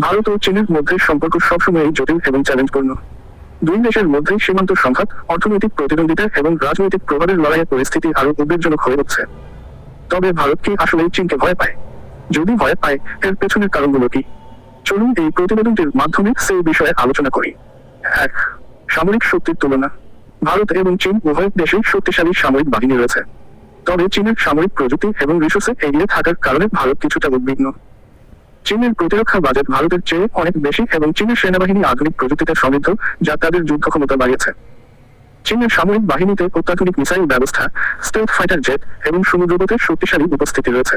ভারত ও চীনের মধ্যে সম্পর্ক সবসময়ই জটিল এবং চ্যালেঞ্জপূর্ণ দুই দেশের মধ্যে সীমান্ত সংঘাত, অর্থনৈতিক প্রতিদ্বন্দ্বিতা এবং রাজনৈতিক প্রভাবের লড়াইয়ের পরিস্থিতি আরও উদ্বেগজনক হয়ে উঠছে। তবে ভারত কি আসলে চীনকে ভয় পায়? যদি ভয় পায়, এর পেছনের কারণগুলো কি? চলুন এই প্রতিবেদনটির মাধ্যমে সেই বিষয়ে আলোচনা করি। এক, সামরিক শক্তির তুলনা। ভারত এবং চীন উভয় দেশেই শক্তিশালী সামরিক বাহিনী রয়েছে। তবে চীনের সামরিক প্রযুক্তি এবং রিসোর্সে এগিয়ে থাকার কারণে ভারত কিছুটা উদ্বিগ্ন। চীনের প্রতিরক্ষা বাজেট ভারতের চেয়ে অনেক বেশি এবং চীনের সেনাবাহিনী আধুনিক প্রযুক্তিতে সমৃদ্ধ, যা তাদের যুদ্ধ ক্ষমতা বাড়িয়েছে। চীনের সামরিক বাহিনীতে অত্যাধুনিক মিসাইল ব্যবস্থা স্টেট ফাইটার জেট এবং সমুদ্রপথের শক্তিশালী উপস্থিতি রয়েছে।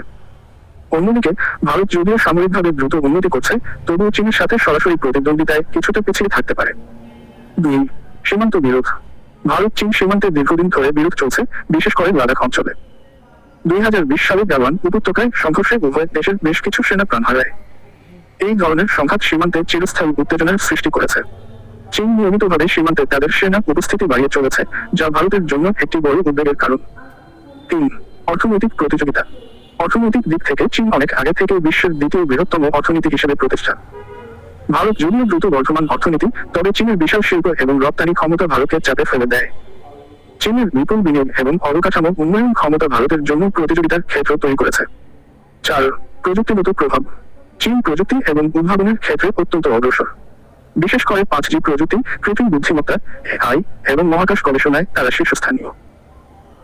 অন্যদিকে, ভারত যদিও সামরিকভাবে দ্রুত উন্নতি করছে, তবুও চীনের সাথে সরাসরি প্রতিদ্বন্দ্বিতায় কিছুটা পিছিয়ে থাকতে পারে। দুই, সীমান্ত বিরোধ। ভারত চীন সীমান্তে দীর্ঘদিন ধরে বিরোধ চলছে, বিশেষ করে লাদাখ অঞ্চলে। দুই হাজার বিশ সালে গাওয়ান উপত্যকায় সংঘর্ষে উভয় দেশের বেশ কিছু সেনা প্রাণ হারায়। এই ধরনের সংঘাত সীমান্তে চিরস্থায়ী উত্তেজনার সৃষ্টি করেছে। চীন নিয়মিতভাবে সীমান্তে তাদের সেনা উপস্থিতি বাড়িয়ে চলেছে, যা ভারতের জন্য একটি বড় উদ্বেগের কারণ। তিন, অর্থনৈতিক প্রতিযোগিতা। অর্থনৈতিক দিক থেকে চীন অনেক আগে থেকে বিশ্বের দ্বিতীয় বৃহত্তম অর্থনীতি হিসেবে প্রতিষ্ঠা। ভারত যদিও দ্রুত বর্তমান অর্থনীতি, তবে চীনের বিশাল শিল্প এবং রপ্তানি ক্ষমতা ভারতকে চাপে ফেলে দেয়। চীনের বিপুল বিনিয়োগ এবং অবকাঠামো উন্নয়ন ক্ষমতা ভারতের জন্য প্রতিযোগিতার ক্ষেত্র তৈরি করেছে। চার, প্রযুক্তিগত প্রভাব। চীন প্রযুক্তি এবং উদ্ভাবনের ক্ষেত্রে অত্যন্ত অগ্রসর। বিশেষ করে পাঁচ জি প্রযুক্তি, কৃত্রিম বুদ্ধিমত্তা, এআই এবং মহাকাশ গবেষণায় তারা শীর্ষস্থানীয়।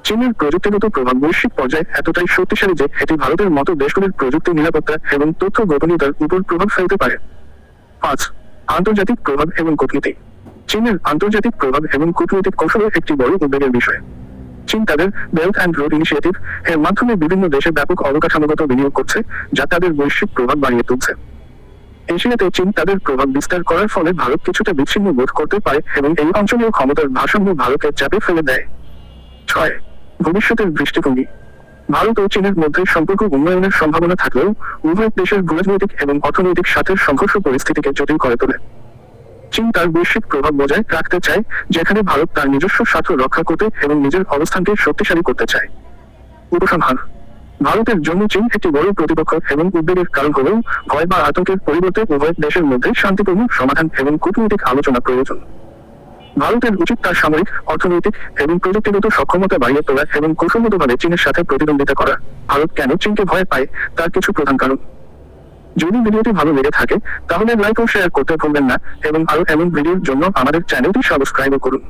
চীনের প্রযুক্তিগত প্রভাব বৈশ্বিক পর্যায়ে এতটাই শক্তিশালী যে এটি ভারতের মতো দেশগুলির প্রযুক্তি নিরাপত্তা এবং তথ্য গোপনীয়তার উপর প্রভাব ফেলতে পারে। পাঁচ, আন্তর্জাতিক প্রভাব এবং কূটনীতি। চীনের আন্তর্জাতিক প্রভাব এবং কূটনৈতিক কৌশলের একটি বড় উদ্বেগের বিষয়। চীন তাদের বেল্ট অ্যান্ড রোড ইনিশিয়েটিভ এর মাধ্যমে বিভিন্ন দেশে ব্যাপক অবকাঠামোগত বিনিয়োগ করছে, যা তাদের বৈশ্বিক প্রভাব বাড়িয়ে তুলছে। এশিয়াতে চীন তাদের প্রভাব বিস্তার করার ফলে ভারত কিছুটা বিচ্ছিন্ন বোধ করতে পারে এবং এই অঞ্চলীয় ক্ষমতার ভারসাম্য ভারতের চাপে ফেলে দেয়। ছয়, ভবিষ্যতের দৃষ্টিভঙ্গি। ভারত ও চীনের মধ্যে সম্পর্ক উন্নয়নের সম্ভাবনা থাকলেও উভয় দেশের রাজনৈতিক এবং অর্থনৈতিক স্বার্থের সংঘর্ষ পরিস্থিতিকে জটিল করে তোলে। চীন তার বৈশ্বিক প্রভাব বজায় রাখতে চায়, যেখানে ভারত তার নিজস্ব স্বার্থ রক্ষা করতে এবং নিজের অবস্থানকে শক্তিশালী করতে চায়। উপসংহার, ভারতের জন্য চীন একটি বড় প্রতিপক্ষ এবং উদ্বেগের কারণ হলেও ভয় বা আতঙ্কের পরিবর্তে উভয় দেশের মধ্যে শান্তিপূর্ণ সমাধান এবং কূটনৈতিক আলোচনা প্রয়োজন। ভারতের উচিত তার সামরিক, অর্থনৈতিক এবং প্রযুক্তিগত সক্ষমতা বাড়িয়ে তোলা এবং কৌশলগতভাবে চীনের সাথে প্রতিদ্বন্দ্বিতা করা। ভারত কেন চীনকে ভয় পায়, তার কিছু প্রধান কারণ। যদি ভিডিওটি ভালো লেগে থাকে, তাহলে লাইক ও শেয়ার করতে ভুলবেন না, এবং আরও এমন ভিডিওর জন্য আমাদের চ্যানেলটি সাবস্ক্রাইব করুন।